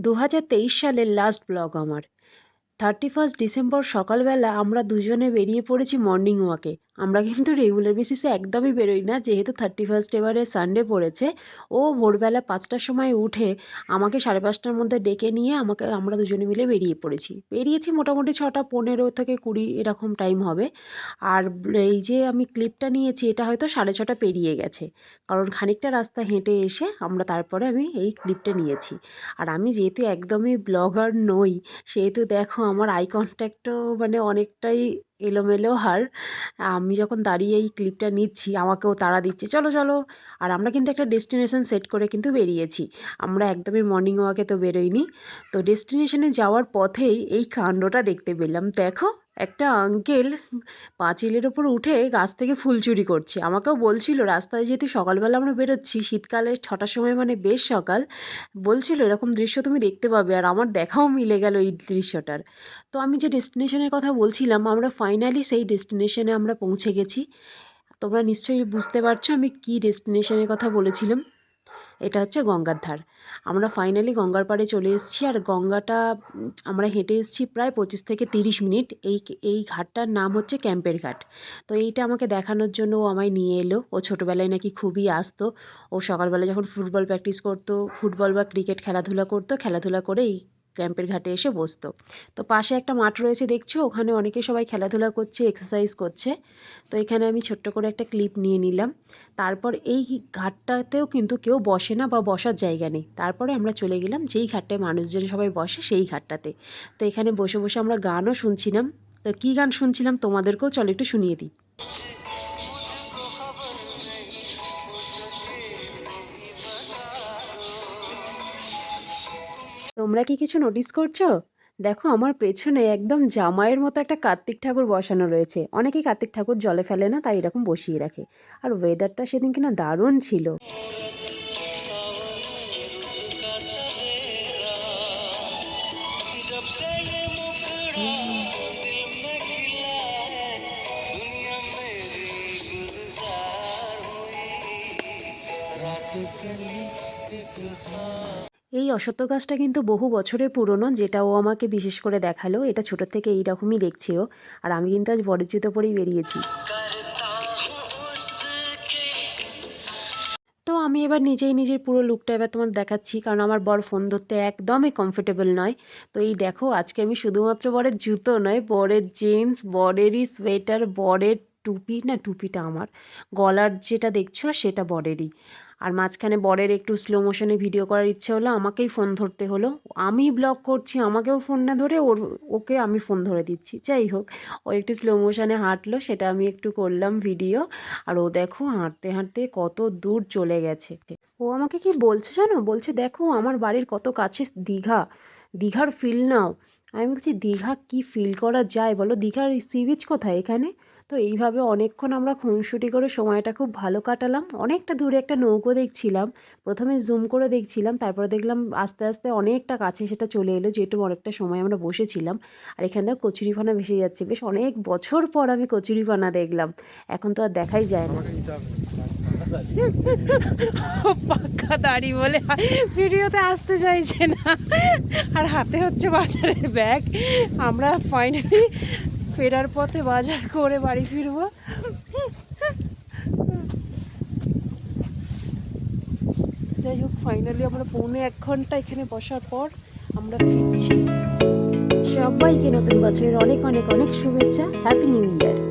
দু হাজার তেইশ সালের লাস্ট ব্লগ আমার। থার্টি ফার্স্ট ডিসেম্বর সকালবেলা আমরা দুজনে বেরিয়ে পড়েছি মর্নিং ওয়াকে আমরা কিন্তু রেগুলার বেসিসে একদমই বেরোই না, যেহেতু থার্টি ফার্স্ট এবারে সানডে পড়েছে। ও ভোরবেলা পাঁচটার সময় উঠে আমাকে সাড়ে পাঁচটার মধ্যে ডেকে নিয়ে আমাকে, আমরা দুজনে মিলে বেরিয়ে পড়েছি। বেরিয়েছি মোটামুটি ছটা পনেরো থেকে কুড়ি এরকম টাইম হবে। আর এই যে আমি ক্লিপটা নিয়েছি, এটা হয়তো সাড়ে ছটা পেরিয়ে গেছে। কারণ খানিকটা রাস্তা হেঁটে এসে আমরা তারপরে আমি এই ক্লিপটা নিয়েছি। আর আমি যেহেতু একদমই ব্লগার নই, সেহেতু দেখো আমার আই কন্ট্যাক্টও মানে অনেকটাই এলোমেলো হার আমি যখন দাঁড়িয়ে এই ক্লিপটা নিচ্ছি, আমাকেও তাড়া দিচ্ছে, চলো চলো। আর আমরা কিন্তু একটা ডেস্টিনেশন সেট করে কিন্তু বেরিয়েছি। আমরা একদমই মর্নিং ওয়াকে তো বেরোইনি। তো ডেস্টিনেশনে যাওয়ার পথেই এই কাণ্ডটা দেখতে পেলাম। দেখো একটা আঙ্কেল পাঁচিলের ওপর উঠে গাছ থেকে ফুল চুরি করছে। আমাকেও বলছিল, রাস্তায় যেহেতু সকালবেলা আমরা বেরোচ্ছি, শীতকালে ছটার সময় মানে বেশ সকাল। বলছিল, এরকম দৃশ্য তুমি দেখতে পাবে আর আমার দেখাও মিলে গেল এই দৃশ্যটার। তো আমি যে ডেস্টিনেশনের কথা বলছিলাম, আমরা ফাইনালি সেই ডেস্টিনেশনে আমরা পৌঁছে গেছি। তোমরা নিশ্চয়ই বুঝতে পারছ আমি কী ডেস্টিনেশনের কথা বলেছিলাম। এটা হচ্ছে গঙ্গার ধার। আমরা ফাইনালি গঙ্গার পাড়ে চলে এসেছি আর গঙ্গাটা, আমরা হেঁটে এসেছি প্রায় পঁচিশ থেকে তিরিশ মিনিট। এই এই ঘাটটার নাম হচ্ছে ক্যাম্পের ঘাট। তো এইটা আমাকে দেখানোর জন্য ও আমায় নিয়ে এলো। ও ছোটোবেলায় নাকি খুবই আসতো। ও সকালবেলা যখন ফুটবল প্র্যাকটিস করতো, ফুটবল বা ক্রিকেট খেলাধুলা করতো, খেলাধুলা করে এই ক্যাম্পের ঘাটে এসে বসতো। তো পাশে একটা মাঠ রয়েছে, দেখছ? ওখানে অনেকে সবাই খেলাধুলা করছে এক্সারসাইজ করছে। তো এখানে আমি ছোট্ট করে একটা ক্লিপ নিয়ে নিলাম। তারপর এই ঘাটটাতেও কিন্তু কেউ বসে না বা বসার জায়গা নেই। তারপরে আমরা চলে গেলাম, যেই ঘাটটায় মানুষজন সবাই বসে, সেই ঘাটটাতে। তো এখানে বসে বসে আমরা গানও শুনছিলাম। তো কী গান শুনছিলাম তোমাদেরকেও চলো একটু শুনিয়ে দিই। তোমরা কি কিছু নোটিস করছ? দেখো, আমার পেছনে একদম জামাইয়ের মতো একটা কার্তিক ঠাকুর বসানো রয়েছে। অনেকেই কার্তিক ঠাকুর জলে ফেলে না, তাই এরকম বসিয়ে রাখে। আর ওয়েদারটা সেদিন কিনা দারুণ ছিল। এই অসত্য গাছটা কিন্তু বহু বছরে পুরনো, যেটা ও আমাকে বিশেষ করে দেখাল। এটা ছোটোর থেকে এইরকমই ও। আর আমি কিন্তু আজ বড় জুতো পরেই বেরিয়েছি। তো আমি এবার নিজেই নিজের পুরো লুকটা এবার তোমার দেখাচ্ছি, কারণ আমার বর ফোন ধরতে একদমই কমফোর্টেবল নয়। তো এই দেখো, আজকে আমি শুধুমাত্র বরের জুতো নয়, বরের জিন্স বরেরই সোয়েটার বরের টুপি, না টুপিটা আমার, গলার যেটা দেখছ সেটা বরেরই। আর মাঝখানে বরের একটু স্লো মোশনে ভিডিও করার ইচ্ছে হলো, আমাকেই ফোন ধরতে হলো। আমি ব্লগ করছি, আমাকেও ফোন না ধরে ওর, ওকে আমি ফোন ধরে দিচ্ছি। যাই হোক, ও একটু স্লো মোশনে হাঁটলো, সেটা আমি একটু করলাম ভিডিও আর ও দেখো হাঁটতে হাঁটতে কত দূর চলে গেছে। ও আমাকে কি বলছে জানো? বলছে, দেখো, আমার বাড়ির কত কাছে দীঘা। দীঘার ফিল নাও। আমি বলছি, দীঘা কি ফিল করা যায়? বলো, দীঘার সি বিচ কোথায় এখানে? তো এইভাবে অনেকক্ষণ আমরা খুনসুটি করে সময়টা খুব ভালো কাটালাম। অনেকটা দূরে একটা নৌকো দেখছিলাম। প্রথমে জুম করে দেখছিলাম, তারপরে দেখলাম আস্তে আস্তে অনেকটা কাছে সেটা চলে এলো, যেহেতু অনেকটা সময় আমরা বসেছিলাম। আর এখান থেকে কচুরিপানা ভেসে যাচ্ছে। বেশ অনেক বছর পর আমি কচুরিপানা দেখলাম। এখন তো আর দেখাই যায় না। পাক্কা দাড়ি বলে ভিডিওতে আসতে চাইছে না। আর হাতে হচ্ছে বাজারের ব্যাগ আমরা ফাইনালি ফেরার পথে বাজার করে বাড়ি ফিরবো। যাই হোক ফাইনালি আমরা পৌনে এক ঘণ্টা এখানে বসার পর আমরা ফিরছি। সবাইকে নতুন বছরের অনেক অনেক অনেক শুভেচ্ছা। Happy new year